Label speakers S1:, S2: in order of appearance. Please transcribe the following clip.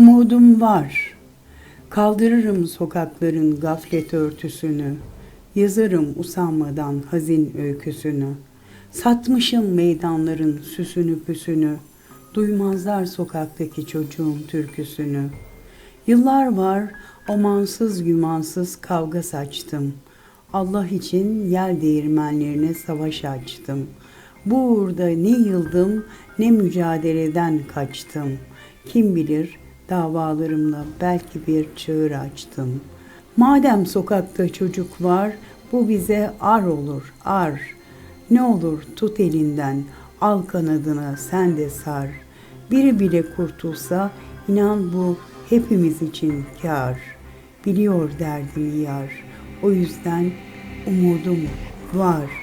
S1: Umudum var. Kaldırırım sokakların gaflet örtüsünü. Yazarım usanmadan hazin öyküsünü. Satmışım meydanların süsünü püsünü. Duymazlar sokaktaki çocuğun türküsünü. Yıllar var omansız gümansız kavga saçtım. Allah için yel değirmenlerine savaş açtım. Bu uğurda ne yıldım ne mücadeleden kaçtım. Kim bilir davalarımla belki bir çığır açtım. Madem sokakta çocuk var bu bize ar olur ar. Ne olur tut elinden al kanadına sen de sar. Biri bile kurtulsa inan bu hepimiz için kar. Biliyor derdimi yar. O yüzden umudum var.''